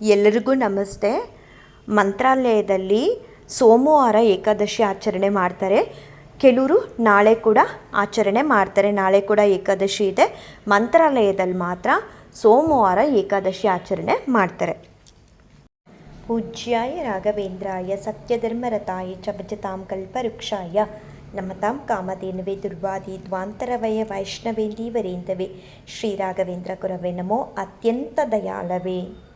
ಎಲ್ಲರಿಗೂ ನಮಸ್ತೆ. ಮಂತ್ರಾಲಯದಲ್ಲಿ ಸೋಮವಾರ ಏಕಾದಶಿ ಆಚರಣೆ ಮಾಡ್ತಾರೆ. ಕೆಲವರು ನಾಳೆ ಕೂಡ ಆಚರಣೆ ಮಾಡ್ತಾರೆ. ನಾಳೆ ಕೂಡ ಏಕಾದಶಿ ಇದೆ. ಮಂತ್ರಾಲಯದಲ್ಲಿ ಮಾತ್ರ ಸೋಮವಾರ ಏಕಾದಶಿ ಆಚರಣೆ ಮಾಡ್ತಾರೆ. ಪೂಜ್ಯಾಯ ರಾಘವೇಂದ್ರಾಯ ಸತ್ಯಧರ್ಮರತಾಯ ಚ ಭಜತಾಂ ಕಲ್ಪವೃಕ್ಷಾಯ ನಮತಾಂ ಕಾಮಧೇನವೇ ದುರ್ವಾದಿ ದ್ವಾಂತರವಯ ವೈಷ್ಣವೇಂದೀವರೇಂದವೇ ಶ್ರೀ ರಾಘವೇಂದ್ರ ಕುರವೇ ನಮೋ. ಅತ್ಯಂತ ದಯಾಲವೇ